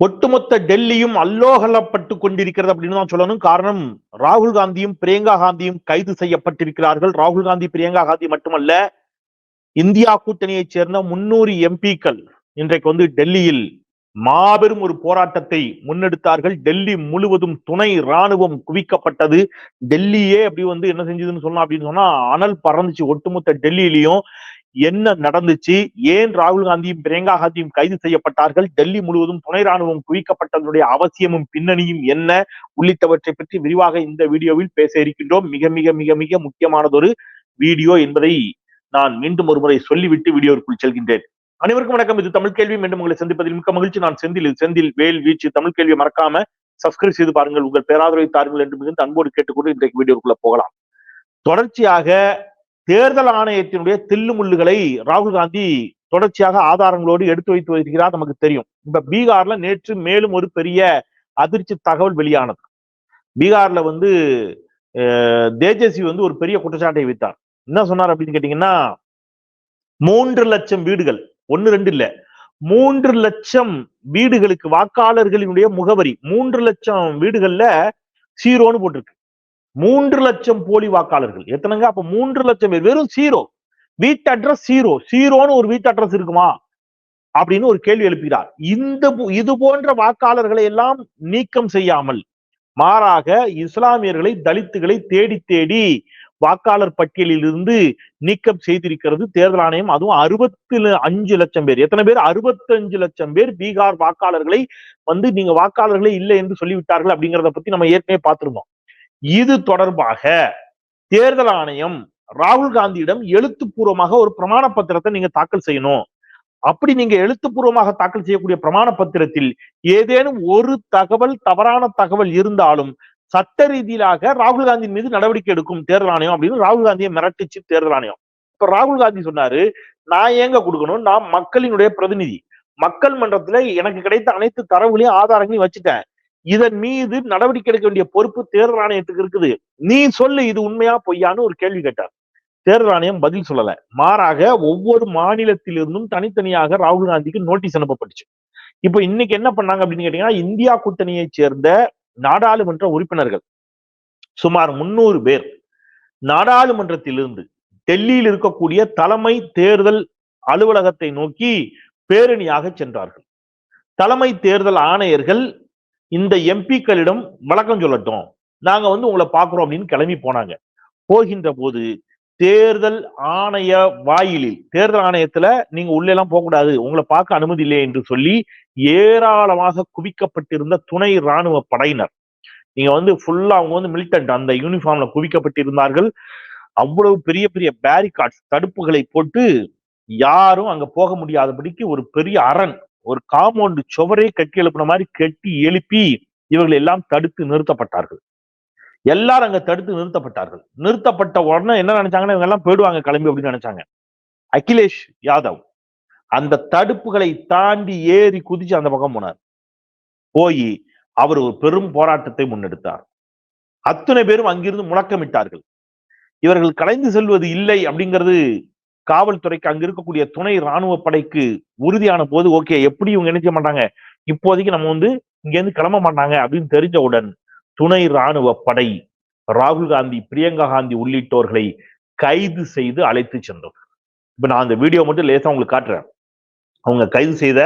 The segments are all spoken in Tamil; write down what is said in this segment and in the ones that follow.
ஒட்டுமொத்த டெல்லியும் அல்லோகலப்பட்டு கொண்டிருக்கிறது அப்படின்னு தான் சொல்லணும். காரணம் ராகுல் காந்தியும் பிரியங்கா காந்தியும் கைது செய்யப்பட்டிருக்கிறார்கள். ராகுல் காந்தி பிரியங்கா காந்தி மட்டுமல்ல இந்தியா கூட்டணியைச் சேர்ந்த முன்னூறு எம்பிக்கள் இன்றைக்கு வந்து டெல்லியில் மாபெரும் ஒரு போராட்டத்தை முன்னெடுத்தார்கள். டெல்லி முழுவதும் துணை ராணுவம் குவிக்கப்பட்டது. டெல்லியே அப்படி வந்து என்ன செஞ்சதுன்னு சொன்னா அப்படின்னு சொன்னா அனல் பறந்துச்சு. ஒட்டுமொத்த டெல்லியிலையும் என்ன நடந்துச்சு? ஏன் ராகுல் காந்தியும் பிரியங்கா காந்தியும் கைது செய்யப்பட்டார்கள்? டெல்லி முழுவதும் துணை ராணுவம் குவிக்கப்பட்டதனுடைய அவசியமும் பின்னணியும் என்ன? உள்ளிட்டவற்றை பற்றி விரிவாக இந்த வீடியோவில் பேச இருக்கின்றோம். மிக மிக மிக மிக முக்கியமானதொரு வீடியோ என்பதை நான் மீண்டும் ஒருமுறை சொல்லிவிட்டு வீடியோவிற்குள் செல்கின்றேன். அனைவருக்கும் வணக்கம். இது தமிழ் கேள்வி. மீண்டும் உங்களை சந்திப்பதில் மிக்க மகிழ்ச்சி. நான் செந்தில். செந்தில் வேல் வீச்சு தமிழ் கேள்வி மறக்காம சப்ஸ்கிரைப் செய்து பாருங்கள். உங்கள் பேராதரவை தாருங்கள் என்று மிகுந்த அன்போடு கேட்டுக்கொண்டு இன்றைக்கு வீடியோக்குள்ள போகலாம். தொடர்ச்சியாக தேர்தல் ஆணையத்தினுடைய தில்லுமுள்ளுகளை ராகுல் காந்தி தொடர்ச்சியாக ஆதாரங்களோடு எடுத்து வைத்து வருகிறார் நமக்கு தெரியும். இப்ப பீகார்ல நேற்று மேலும் ஒரு பெரிய அதிர்ச்சி தகவல் வெளியானது. பீகார்ல வந்து தேஜஸ்வி வந்து ஒரு பெரிய குற்றச்சாட்டை வைத்தார். என்ன சொன்னார் அப்படின்னு கேட்டீங்கன்னா மூன்று லட்சம் வீடுகள் ஒன்னு ரெண்டு இல்ல மூன்று லட்சம் வீடுகளுக்கு வாக்காளர்களினுடைய முகவரி மூன்று லட்சம் வீடுகள்ல சீரோன்னு போட்டிருக்கு. மூன்று லட்சம் போலி வாக்காளர்கள். எத்தனைங்க? அப்ப மூன்று லட்சம் பேர். வெறும் சீரோ வீட்டு அட்ரஸ் சீரோ சீரோன்னு ஒரு வீட்டு அட்ரஸ் இருக்குமா? அப்படின்னு ஒரு கேள்வி எழுப்புகிறார் இந்த இது போன்ற வாக்காளர்களை எல்லாம் நீக்கம் செய்யாமல் மாறாக இஸ்லாமியர்களை தலித்துகளை தேடி தேடி வாக்காளர் பட்டியலில் இருந்து நீக்கம் செய்திருக்கிறது தேர்தல் ஆணையம். அதுவும் அறுபத்தி அஞ்சு லட்சம் பேர். எத்தனை பேர்? அறுபத்தஞ்சு லட்சம் பேர் பீகார் வாக்காளர்களை வந்து நீங்க வாக்காளர்களே இல்லை என்று சொல்லிவிட்டார்கள் அப்படிங்கிறத பத்தி நம்ம ஏற்கனவே பார்த்திருந்தோம். இது தொடர்பாக தேர்தல் ஆணையம் ராகுல் காந்தியிடம் எழுத்துப்பூர்வமாக ஒரு பிரமாண பத்திரத்தை நீங்க தாக்கல் செய்யணும். அப்படி நீங்க எழுத்துப்பூர்வமாக தாக்கல் செய்யக்கூடிய பிரமாண பத்திரத்தில் ஏதேனும் ஒரு தகவல் தவறான தகவல் இருந்தாலும் சட்ட ரீதியிலாக ராகுல் காந்தி மீது நடவடிக்கை எடுக்கும் தேர்தல் ஆணையம் அப்படின்னு ராகுல் காந்தியை மிரட்டிச்சு தேர்தல் ஆணையம். இப்ப ராகுல் காந்தி சொன்னாரு நான் ஏங்க கொடுக்கணும்? நான் மக்களினுடைய பிரதிநிதி. மக்கள் மன்றத்துல எனக்கு கிடைத்த அனைத்து தரவுகளையும் ஆதாரங்களையும் வச்சுட்டேன். இதன் மீது நடவடிக்கை எடுக்க வேண்டிய பொறுப்பு தேர்தல் ஆணையத்துக்கு இருக்குது. நீ சொல்லு இது உண்மையா பொய்யான்னு ஒரு கேள்வி கேட்டார். தேர்தல் ஆணையம் பதில் சொல்லல. மாறாக ஒவ்வொரு மாநிலத்திலிருந்தும் தனித்தனியாக ராகுல் காந்திக்கு நோட்டீஸ் அனுப்பப்பட்டுச்சு. இப்ப இன்னைக்கு என்ன பண்ணாங்க அப்படின்னு கேட்டீங்கன்னா இந்தியா கூட்டணியை சேர்ந்த நாடாளுமன்ற உறுப்பினர்கள் சுமார் முன்னூறு பேர் நாடாளுமன்றத்திலிருந்து டெல்லியில் இருக்கக்கூடிய தலைமை தேர்தல் அலுவலகத்தை நோக்கி பேரணியாக சென்றார்கள். தலைமை தேர்தல் ஆணையர்கள் இந்த எம்பிக்களிடம் வழக்கம் சொல்லட்டும். நாங்க வந்து உங்களை பாக்குறோம் அப்படின்னு கிளம்பி போனாங்க. போகின்ற போது தேர்தல் ஆணைய வாயிலில் தேர்தல் ஆணையத்துல நீங்க உள்ள எல்லாம் போகக்கூடாது. உங்களை பார்க்க அனுமதி இல்லை என்று சொல்லி ஏராளமாக குவிக்கப்பட்டிருந்த துணை ராணுவ படையினர். நீங்க வந்து ஃபுல்லா அவங்க வந்து மிலிட்டன்ட் அந்த யூனிஃபார்ம்ல குவிக்கப்பட்டிருந்தார்கள். அவ்வளவு பெரிய பெரிய பேரிகார்ட்ஸ் தடுப்புகளை போட்டு யாரும் அங்க போக முடியாதபடிக்கு ஒரு பெரிய அரண் ஒரு காம்பவுண்டு சுவரே கட்டி எழுப்பின மாதிரி கட்டி எழுப்பி இவர்கள் எல்லாம் தடுத்து நிறுத்தப்பட்டார்கள். எல்லாரும் அங்க தடுத்து நிறுத்தப்பட்டார்கள். நிறுத்தப்பட்ட உடனே என்ன நினைச்சாங்கன்னா இவங்க எல்லாம் போயிடுவாங்க கிளம்பி அப்படின்னு நினைச்சாங்க. அகிலேஷ் யாதவ் அந்த தடுப்புகளை தாண்டி ஏறி குதிச்சு அந்த பக்கம் போனார். போய் அவர் ஒரு பெரும் போராட்டத்தை முன்னெடுத்தார். அத்தனை பேரும் அங்கிருந்து முழக்கமிட்டார்கள். இவர்கள் கலைந்து செல்வது இல்லை அப்படிங்கிறது காவல்துறைக்கு அங்க இருக்கக்கூடிய துணை ராணுவ படைக்கு உறுதியான போது ஓகே எப்படி இவங்க நினைக்க மாட்டாங்க? இப்போதைக்கு நம்ம வந்து இங்க இருந்து கிளம்ப மாட்டாங்க அப்படின்னு தெரிஞ்சவுடன் துணை ராணுவ படை ராகுல் காந்தி பிரியங்கா காந்தி உள்ளிட்டோர்களை கைது செய்து அழைத்து சென்றோம் இப்ப நான் அந்த வீடியோ மட்டும் லேசா உங்களுக்கு காட்டுறேன். அவங்க கைது செய்த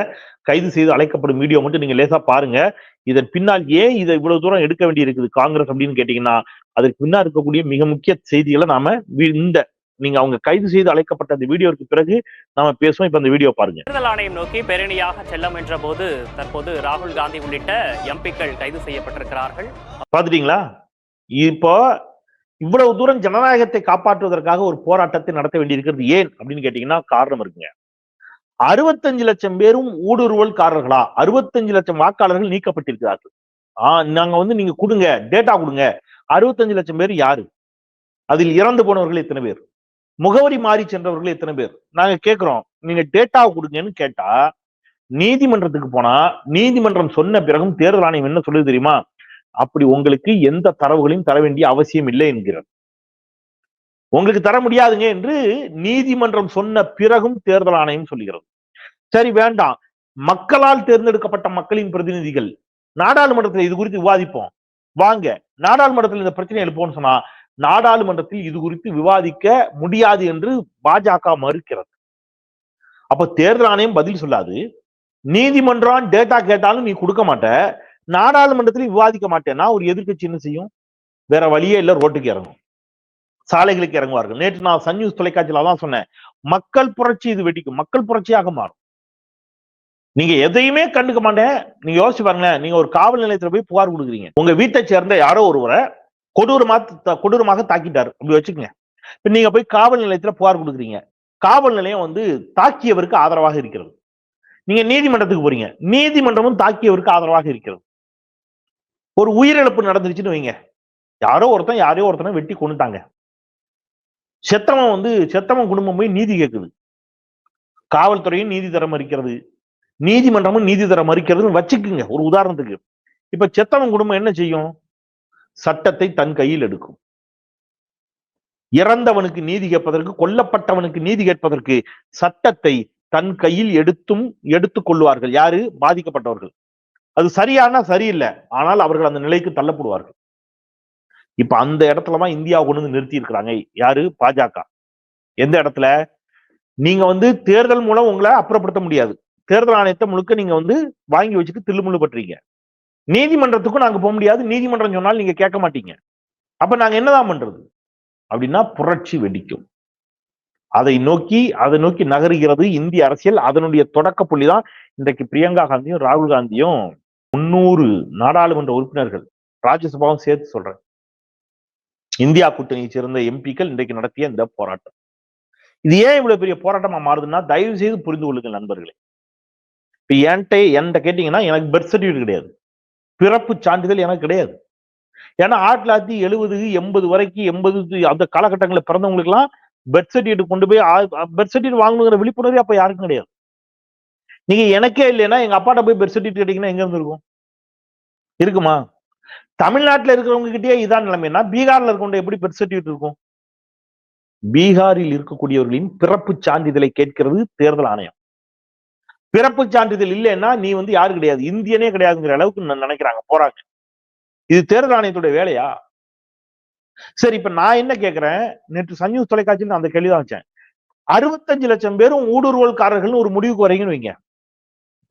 கைது செய்து அழைக்கப்படும் வீடியோ மட்டும் நீங்க லேசா பாருங்க. இதன் பின்னால் ஏன் இதை இவ்வளவு தூரம் எடுக்க வேண்டி இருக்குது காங்கிரஸ் அப்படின்னு கேட்டீங்கன்னா அதற்கு பின்னால் இருக்கக்கூடிய மிக முக்கிய செய்திகளை நாம இந்த நீங்க அவங்க கைது செய்து அழைக்கப்பட்ட அந்த வீடியோக்கு பிறகு நாம பேசுவோம். இப்ப அந்த வீடியோ பாருங்க. தேர்தல் ஆணையம் நோக்கி பேரணியாக செல்ல முயன்ற போது தற்போது ராகுல் காந்தி உள்ளிட்ட எம்பிக்கள் கைது செய்யப்பட்டிருக்கிறார்கள். பாத்துட்டீங்களா இப்போ இவ்வளவு தூரம் ஜனநாயகத்தை காப்பாற்றுவதற்காக ஒரு போராட்டத்தை நடத்த வேண்டியிருக்கிறது ஏன் அப்படின்னு கேட்டீங்கன்னா காரணம் இருக்குங்க. அறுபத்தஞ்சு லட்சம் பேரும் ஊடுருவல்காரர்களா அறுபத்தஞ்சு லட்சம் வாக்காளர்கள் நீக்கப்பட்டிருக்கிறார்கள். ஆஹ் நாங்க வந்து நீங்க கொடுங்க டேட்டா கொடுங்க. அறுபத்தஞ்சு லட்சம் பேர் யாரு? அதில் இறந்து போனவர்கள் எத்தனை பேர்? முகவரி மாறி சென்றவர்கள் எத்தனை பேர்? நாங்க கேட்கிறோம் நீங்க டேட்டா கொடுங்கன்னு கேட்டா நீதிமன்றத்துக்கு போனா நீதிமன்றம் சொன்ன பிறகும் தேர்தல் ஆணையம் என்ன சொல்லுது தெரியுமா? அப்படி உங்களுக்கு எந்த தரவுகளையும் தர வேண்டிய அவசியம் இல்லை என்கிறார். உங்களுக்கு தர முடியாதுங்க என்று நீதிமன்றம் சொன்ன பிறகும் தேர்தல் ஆணையம் சொல்லுகிறது. சரி வேண்டாம். மக்களால் தேர்ந்தெடுக்கப்பட்ட மக்களின் பிரதிநிதிகள் நாடாளுமன்றத்தில் இது குறித்து விவாதிப்போம். வாங்க நாடாளுமன்றத்தில் இந்த பிரச்சனை எழுப்போம்னு சொன்னா நாடாளுமன்றத்தில் இது குறித்து விவாதிக்க முடியாது என்று பாஜக மறுக்கிறது. அப்ப தேர்தல் ஆணையம் பதில் சொல்லாது. நீதிமன்றம் டேட்டா கேட்டாலும் நீ கொடுக்க மாட்ட. நாடாளுமன்றத்தில் விவாதிக்க மாட்டேன்னா ஒரு எதிர்கட்சி என்ன செய்யும்? வேற வழியே இல்லை ரோட்டுக்கு இறங்கும். சாலைகளுக்கு இறங்குவார்கள். நேற்று நான் சன் நியூஸ் தொலைக்காட்சியில தான் சொன்னேன். மக்கள் புரட்சி இது வெடிக்கும். மக்கள் புரட்சியாக மாறும். நீங்க எதையுமே கண்டுக்க மாட்டேன். நீங்க யோசிச்சு பாருங்களேன். நீங்க ஒரு காவல் நிலையத்துல போய் புகார் கொடுக்குறீங்க. உங்க வீட்டை சேர்ந்த யாரோ ஒருவரை கொடூரமா த- கொடூரமாக தாக்கிட்டார். அப்படி வச்சுக்கோங்க. இப்ப நீங்க போய் காவல் நிலையத்துல புகார் கொடுக்குறீங்க. காவல் நிலையம் வந்து தாக்கியவருக்கு ஆதரவாக இருக்கிறது. நீங்க நீதிமன்றத்துக்கு போறீங்க. நீதிமன்றமும் தாக்கியவருக்கு ஆதரவாக இருக்கிறது. ஒரு உயிரிழப்பு நடந்துருச்சுன்னு வைங்க. யாரோ ஒருத்தன் யாரையோ ஒருத்தனை வெட்டி கொண்டுட்டாங்க செத்தவன் வந்து செத்தவன் குடும்பம் போய் நீதி கேட்குது. காவல்துறையும் நீதி தர மறுக்கிறது. நீதிமன்றமும் நீதி தர மறுக்கிறதுன்னு வச்சுக்குங்க. ஒரு உதாரணத்துக்கு. இப்ப செத்தவன் குடும்பம் என்ன செய்யும்? சட்டத்தை தன் கையில் எடுக்கும். இறந்தவனுக்கு நீதி கேட்பதற்கு கொல்லப்பட்டவனுக்கு நீதி கேட்பதற்கு சட்டத்தை தன் கையில் எடுத்தும் எடுத்துக் கொள்வார்கள். யாரு? பாதிக்கப்பட்டவர்கள். அது சரியானா சரியில்லை. ஆனால் அவர்கள் அந்த நிலைக்கு தள்ளப்படுவார்கள். இப்ப அந்த இடத்துலதான் இந்தியா கொண்டு வந்து நிறுத்தி இருக்கிறாங்க யாரு? பாஜக. எந்த இடத்துல? நீங்க வந்து தேர்தல் மூலம் உங்களை அப்புறப்படுத்த முடியாது. தேர்தல் ஆணையத்தை முழுக்க நீங்க வந்து வாங்கி வச்சுட்டு தில்லுமுள்ளு பண்றீங்க நீதிமன்றத்துக்கும் நாங்க போக முடியாது. நீதிமன்றம் சொன்னால் நீங்க கேட்க மாட்டீங்க. அப்ப நாங்க என்னதான் பண்றது? அப்படின்னா புரட்சி வெடிக்கும். அதை நோக்கி அதை நோக்கி நகருகிறது இந்திய அரசியல். அதனுடைய தொடக்க புள்ளிதான் இன்றைக்கு பிரியங்கா காந்தியும் ராகுல் காந்தியும் முன்னூறு நாடாளுமன்ற உறுப்பினர்கள் ராஜ்யசபாவும் சேர்த்து சொல்றேன். இந்தியா கூட்டணியை சேர்ந்த எம்பிக்கள் இன்றைக்கு நடத்திய இந்த போராட்டம். இது ஏன் இவ்வளவு பெரிய போராட்டமா மாறுதுன்னா தயவு செய்து புரிந்து கொள்ளுங்கள் நண்பர்களே. இப்ப என்கிட்ட என்கிட்ட கேட்டீங்கன்னா எனக்கு பெர்த் சர்டிஃபிகேட் கிடையாது. பிறப்பு சான்றிதழ் எனக்கு கிடையாது. ஏன்னா ஆயிரத்தி தொள்ளாயிரத்தி எழுபது எண்பது வரைக்கும் எண்பது அந்த காலகட்டங்களில் பிறந்தவங்களுக்கு எல்லாம் பெர்த் சர்டிஃபிகேட் கொண்டு போய் பெர்த் சர்டிஃபிகேட் வாங்கணுங்கிற விழிப்புணர்வு அப்ப யாருக்கும் கிடையாது. நீங்க எனக்கே இல்லைன்னா எங்க அப்பாட்ட போய் பெர்த் சர்டிஃபிகேட் கேட்டீங்கன்னா எங்க இருந்து இருக்கும்? இருக்குமா தமிழ்நாட்டில் இருக்கிறவங்க கிட்டயே இதான் நிலைமைன்னா பீகார்ல இருக்கவங்க எப்படி பெர்த் சர்டிஃபிகேட் இருக்கும்? பீகாரில் இருக்கக்கூடியவர்களின் பிறப்பு சான்றிதழை கேட்கிறது தேர்தல் ஆணையம். பிறப்பு சான்றிதழ் இல்லைன்னா நீ வந்து யாரு கிடையாது. இந்தியனே கிடையாதுங்கிற அளவுக்கு நினைக்கிறாங்க போறாங்க. இது தேர்தல் ஆணையத்துடைய வேலையா? சரி இப்ப நான் என்ன கேக்குறேன்? நேற்று சன் நியூஸ் தொலைக்காட்சியில் அந்த கேள்விதான் வச்சேன். அறுபத்தஞ்சு லட்சம் பேரும் ஊடுருவல்காரர்கள்னு ஒரு முடிவுக்கு வரீங்கன்னு வைங்க.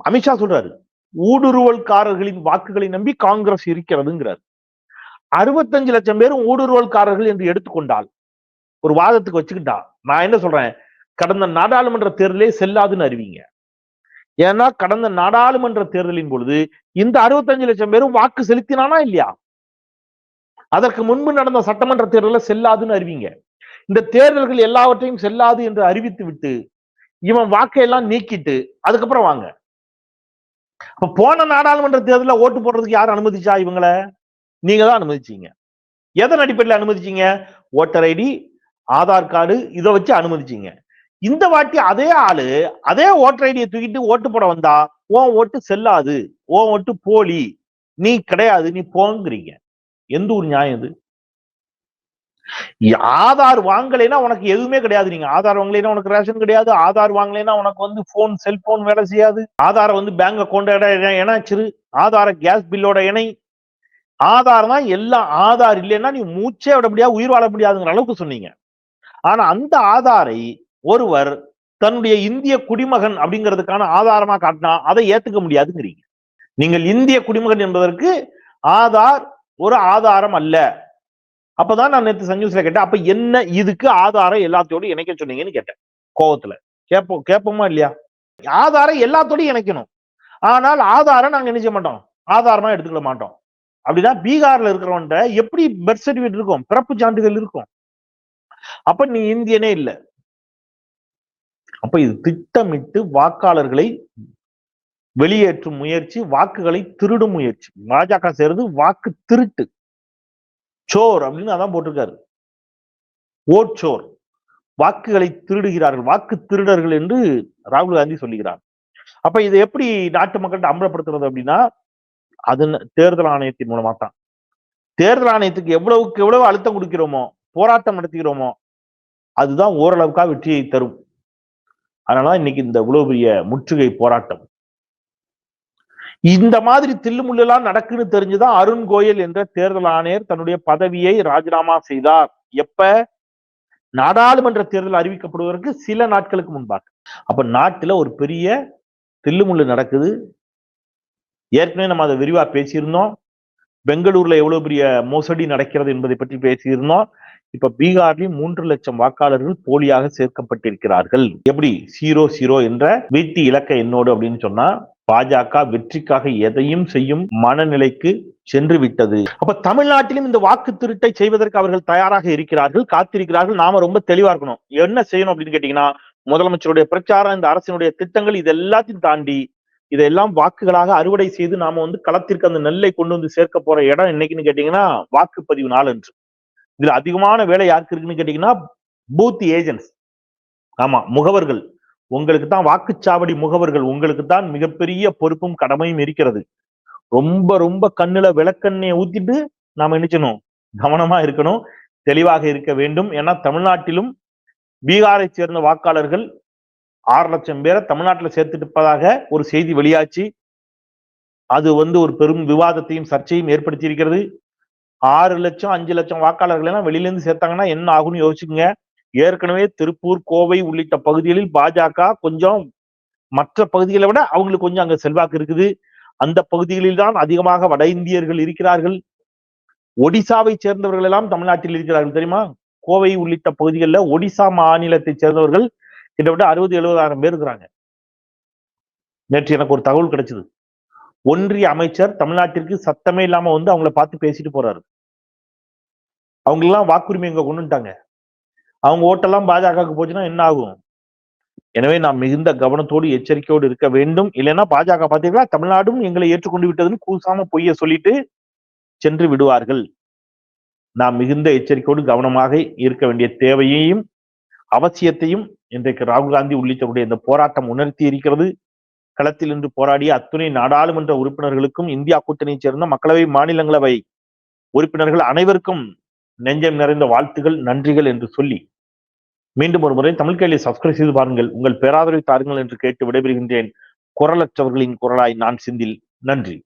அமித்ஷா சொல்றாரு ஊடுருவல்காரர்களின் வாக்குகளை நம்பி காங்கிரஸ் இருக்கிறதுங்கிறார். அறுபத்தஞ்சு லட்சம் பேரும் ஊடுருவல்காரர்கள் என்று எடுத்துக்கொண்டால் ஒரு வாதத்துக்கு வச்சுக்கிட்டா நான் என்ன சொல்றேன்? கடந்த நாடாளுமன்ற தேர்தலே செல்லாதுன்னு அறிவிங்க. ஏன்னா கடந்த நாடாளுமன்ற தேர்தலின் பொழுது இந்த அறுபத்தஞ்சு லட்சம் பேரும் வாக்கு செலுத்தினானா இல்லையா? அதற்கு முன்பு நடந்த சட்டமன்ற தேர்தலில் செல்லாதுன்னு அறிவிங்க. இந்த தேர்தல்கள் எல்லாவற்றையும் செல்லாது என்று அறிவித்து விட்டு இவன் வாக்கை எல்லாம் நீக்கிட்டு அதுக்கப்புறம் வாங்க. போன நாடாளுமன்ற தேர்தலில் ஓட்டு போடுறதுக்கு யார் அனுமதிச்சா இவங்கள? நீங்க தான் அனுமதிச்சீங்க. எதன் அடிப்படையில் அனுமதிச்சீங்க? ஓட்டர் ஐடி ஆதார் கார்டு இதை வச்சு அனுமதிச்சீங்க. இந்த வாட்டி அதே ஆளு அதே ஓட்டர் ஐடியை தூக்கிட்டு ஓட்டு போட வந்தா உன் ஓட்டு செல்லாது உன் ஓட்டு போலி நீ கிடையாது நீ போங்கிறீங்க. எந்த ஒரு நியாயம் இது? ஆதார் வாங்கலைன்னா உனக்கு எதுவுமே கிடையாது. நீங்க ஆதார் வாங்கலைன்னா உனக்கு ரேஷன் கிடையாது. ஆதார் வாங்கலைன்னா உனக்கு வந்து போன் செல்போன் வேலை செய்யாது. ஆதார வந்து பேங்க் அக்கௌண்ட் இணைச்சிரு. ஆதார கேஸ் பில்லோட இணை. ஆதார் தான் எல்லாம் ஆதார் இல்லைன்னா நீ மூச்சே விட முடியாது உயிர் வாழ முடியாதுங்கிற அளவுக்கு சொன்னீங்க. ஆனா அந்த ஆதாரை ஒருவர் தன்னுடைய இந்திய குடிமகன் அப்படிங்கிறதுக்கான ஆதாரமா காட்டினா அதை ஏத்துக்க முடியாதுங்கிறீங்க. நீங்கள் இந்திய குடிமகன் என்பதற்கு ஆதார் ஒரு ஆதாரம் அல்ல. அப்பதான் நான் நேற்று சன்யூஸ்ல கேட்டேன். அப்ப என்ன இதுக்கு ஆதாரம் எல்லாத்தையோடு இணைக்க சொன்னீங்கன்னு கேட்டேன். கோவத்துல. கேட்போம் கேட்போமா இல்லையா? ஆதாரம் எல்லாத்தோடையும் இணைக்கணும். ஆனால் ஆதாரம் நாங்க என்ன செய்ய மாட்டோம். ஆதாரமா எடுத்துக்கிட மாட்டோம். அப்படின்னா பீகார்ல இருக்கிறவன்ட்ட எப்படி பர்த் சர்டிபிகேட் இருக்கும்? பிறப்பு சான்றிதழ் இருக்கும். அப்ப நீ இந்தியனே இல்லை. அப்ப இது திட்டமிட்டு வாக்காளர்களை வெளியேற்றும் முயற்சி வாக்குகளை திருடும் முயற்சி. பாஜக சேர்ந்து வாக்கு திருட்டு. சோர் அப்படின்னு அதான் போட்டிருக்காரு. ஓட்சோர் வாக்குகளை திருடுகிறார்கள் வாக்கு திருடர்கள் என்று ராகுல் காந்தி சொல்லுகிறார். அப்ப இதை எப்படி நாட்டு மக்கள்கிட்ட அம்பலப்படுத்துறது அப்படின்னா அது தேர்தல் ஆணையத்தின் மூலமா தான் தேர்தல் ஆணையத்துக்கு எவ்வளவுக்கு எவ்வளவு அழுத்தம் கொடுக்கிறோமோ போராட்டம் நடத்துகிறோமோ அதுதான் ஓரளவுக்கா வெற்றியை தரும். அதனால இன்னைக்கு இந்த இவ்வளவு பெரிய முற்றுகை போராட்டம். இந்த மாதிரி தில்லுமுள்ளெல்லாம் நடக்குன்னு தெரிஞ்சுதான் அருண் கோயல் என்ற தேர்தல் ஆணையர் தன்னுடைய பதவியை ராஜினாமா செய்தார். எப்ப? நாடாளுமன்ற தேர்தல் அறிவிக்கப்படுவதற்கு சில நாட்களுக்கு முன்பாக. அப்ப நாட்டுல ஒரு பெரிய தில்லுமுள்ளு நடக்குது. ஏற்கனவே நம்ம அதை விரிவா பேசியிருந்தோம். பெங்களூர்ல எவ்வளவு பெரிய மோசடி நடக்கிறது என்பதை பற்றி பேசியிருந்தோம். இப்ப பீகார்லயும் மூன்று லட்சம் வாக்காளர்கள் போலியாக சேர்க்கப்பட்டிருக்கிறார்கள். எப்படி? சீரோ சீரோ என்ற வீட்டு இலக்க என்னோடு அப்படின்னு சொன்னா பாஜக வெற்றிக்காக எதையும் செய்யும் மனநிலைக்கு சென்று விட்டது அப்ப தமிழ்நாட்டிலும் இந்த வாக்கு திருட்டை செய்வதற்கு அவர்கள் தயாராக இருக்கிறார்கள் காத்திருக்கிறார்கள். நாம ரொம்ப தெளிவா இருக்கணும். என்ன செய்யணும் அப்படின்னு கேட்டீங்கன்னா முதலமைச்சருடைய பிரச்சாரம் இந்த அரசினுடைய திட்டங்கள் இது எல்லாத்தையும் தாண்டி இதெல்லாம் வாக்குகளாக அறுவடை செய்து நாம வந்து களத்திற்கு அந்த நெல்லை கொண்டு வந்து சேர்க்க போற இடம் என்னைக்குன்னு கேட்டீங்கன்னா வாக்குப்பதிவு நாள் என்று இதுல அதிகமான வேலை யாருக்கு இருக்குன்னு கேட்டீங்கன்னா பூத் ஏஜென்ட்ஸ் ஆமா முகவர்கள். உங்களுக்கு தான் வாக்குச்சாவடி முகவர்கள். உங்களுக்கு தான் மிகப்பெரிய பொறுப்பும் கடமையும் இருக்கிறது. ரொம்ப ரொம்ப கண்ணுல விளக்கண்ணையை ஊத்திட்டு நாம நினைச்சணும் கவனமா இருக்கணும். தெளிவாக இருக்க வேண்டும். ஏன்னா தமிழ்நாட்டிலும் பீகாரை சேர்ந்த வாக்காளர்கள் ஆறு லட்சம் பேரை தமிழ்நாட்டில் சேர்த்துட்டு ஒரு செய்தி வெளியாச்சு. அது வந்து ஒரு பெரும் விவாதத்தையும் சர்ச்சையும் ஏற்படுத்தி இருக்கிறது. ஆறு லட்சம் அஞ்சு லட்சம் வாக்காளர்கள் எல்லாம் வெளியிலேருந்து சேர்த்தாங்கன்னா என்ன ஆகும்னு யோசிச்சுங்க ஏற்கனவே திருப்பூர் கோவை உள்ளிட்ட பகுதிகளில் பாஜக கொஞ்சம் மற்ற பகுதிகளை விட அவங்களுக்கு கொஞ்சம் அங்க செல்வாக்கு இருக்குது. அந்த பகுதிகளில் தான் அதிகமாக வட இந்தியர்கள் இருக்கிறார்கள். ஒடிசாவை சேர்ந்தவர்கள் எல்லாம் தமிழ்நாட்டில் இருக்கிறார்கள் தெரியுமா? கோவை உள்ளிட்ட பகுதிகளில் ஒடிசா மாநிலத்தை சேர்ந்தவர்கள் கிட்டத்தட்ட அறுபது எழுபதாயிரம் பேர் இருக்கிறாங்க. நேற்று எனக்கு ஒரு தகவல் கிடைச்சது. ஒன்றிய அமைச்சர் தமிழ்நாட்டிற்கு சத்தமே இல்லாம வந்து அவங்கள பார்த்து பேசிட்டு போறாரு. அவங்களெல்லாம் வாக்குரிமை இங்க கொண்டுட்டாங்க? அவங்க ஓட்டெல்லாம் பாஜகவுக்கு போச்சுன்னா என்ன ஆகும்? எனவே நாம் மிகுந்த கவனத்தோடு எச்சரிக்கையோடு இருக்க வேண்டும். இல்லைன்னா பாஜக பார்த்தீங்கன்னா தமிழ்நாடும் எங்களை ஏற்றுக்கொண்டு விட்டதுன்னு கூசாம பொய்ய சொல்லிட்டு சென்று விடுவார்கள். நாம் மிகுந்த எச்சரிக்கையோடு கவனமாக இருக்க வேண்டிய தேவையையும் அவசியத்தையும் இன்றைக்கு ராகுல் காந்தி உள்ளிட்டவருடைய இந்த போராட்டம் உணர்த்தி இருக்கிறது. களத்தில் இன்று போராடிய அத்துணை நாடாளுமன்ற உறுப்பினர்களுக்கும் இந்தியா கூட்டணியைச் சேர்ந்த மக்களவை மாநிலங்களவை உறுப்பினர்கள் அனைவருக்கும் நெஞ்சம் நிறைந்த வாழ்த்துகள் நன்றிகள் என்று சொல்லி மீண்டும் ஒரு முறை தமிழ் கேள்வி சப்ஸ்கிரைப் செய்து பாருங்கள். உங்கள் பேராதரவை தாருங்கள் என்று கேட்டு விடைபெறுகின்றேன். குரலற்றவர்களின் குரலாய் நான் சிந்தில். நன்றி.